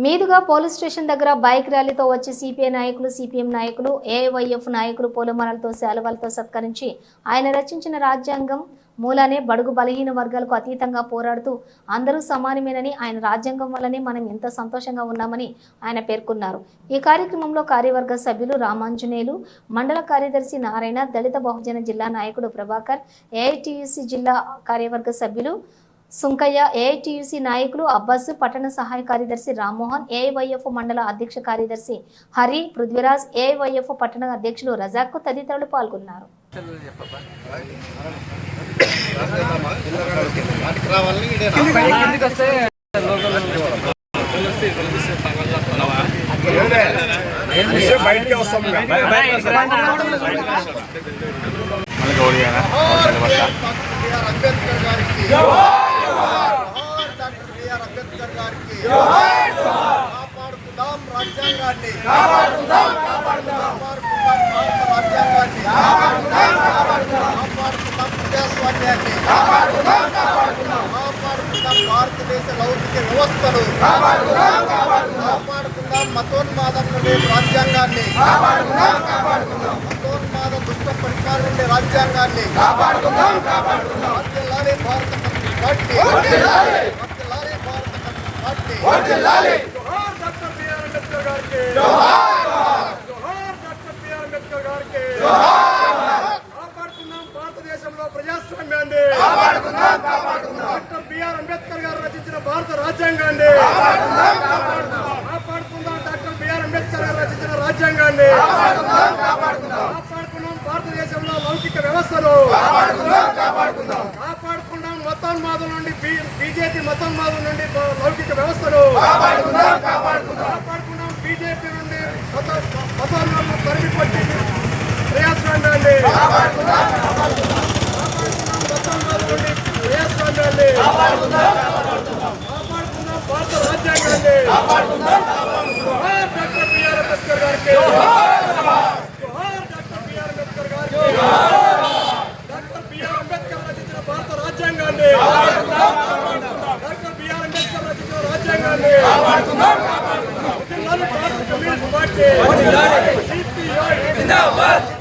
మీదుగా police station దగ్గర bike ర్యాలీతో వచ్చి సిపిఐ నాయకులు సిపిఎం నాయకులు ఏవైఎఫ్ నాయకులు పూలమాలలతో శాలువాలతో సత్కరించి ఆయన రచించిన రాజ్యాంగం మూలానే బడుగు బలహీన వర్గాలకు అతీతంగా పోరాడుతూ అందరూ సమానమేనని ఆయన రాజ్యాంగం వల్లనే మనం ఎంత సంతోషంగా ఉన్నామని ఆయన పేర్కొన్నారు. ఈ కార్యక్రమంలో కార్యవర్గ సభ్యులు రామాంజనేయులు మండల కార్యదర్శి నారాయణ దళిత బహుజన జిల్లా నాయకుడు ప్రభాకర్ ఏఐటియుసి జిల్లా కార్యవర్గ సభ్యులు సుంకయ్య ఏఐటియుసి నాయకులు అబ్బాస్ పట్టణ సహాయ కార్యదర్శి రామ్మోహన్ ఏఐవైఎఫ్ మండల అధ్యక్ష కార్యదర్శి హరి పృథ్వీరాజ్ ఏఐవైఎఫ్ పట్టణ అధ్యక్షులు రజాక్ తదితరులు పాల్గొన్నారు. అంబేద్కర్ గారికి జోహార్ డాక్టర్ బిఆర్ అంబేద్కర్ గారికి కాపాడుకుందాం రాజ్యాంగాన్ని. కాపాడుకుందాం భారత రాజ్యాంగాన్ని. కాపాడుకుందాం ప్రజాస్వామ్యాన్ని. కాపాడుకుందాం భారతదేశ లౌకిక వ్యవస్థను. కాపాడుకుందాం మతోన్మాదం నుండి రాజ్యాంగాన్ని. మతోన్మాద దుష్ట పరిపాలన నుండి రాజ్యాంగాన్ని వర్ధిల్లాలి భారత కమ్యూనిస్ట్ పార్టీ భారతదేశంలో ప్రజాస్వామ్యాన్ని. డాక్టర్ బిఆర్ అంబేద్కర్ గారు రచించిన భారత రాజ్యాంగాన్ని. కాపాడుకుందాం డాక్టర్ బిఆర్ అంబేద్కర్ గారు రచించిన రాజ్యాంగాన్ని. కాపాడుకుందాం భారతదేశంలో లౌకిక వ్యవస్థను కాపాడుకుందాం మతోన్మాదం నుండి బీజేపీ మతోన్మాదం నుండి లౌకిక వ్యవస్థను కాపాడుకుందాం బీజేపీ నుండి మత మతోన్మాదం తరిమి ప్రయాస్వామ్యాన్ని కాపాడుకుందాం మతోన్మాదం నుండి భారత రాజ్యాంగాన్ని. జోహార్ డాక్టర్ బిఆర్ అంబేద్కర్ గారికి జోహార్ డాక్టర్ బిఆర్ అంబేద్కర్ గారికి డాక్టర్ బిఆర్ అంబేద్కర్ రచించిన భారత రాజ్యాంగాన్ని డాక్టర్ బిఆర్ అంబేద్కర్ రచించిన రాజ్యాంగాన్ని వదిలాలి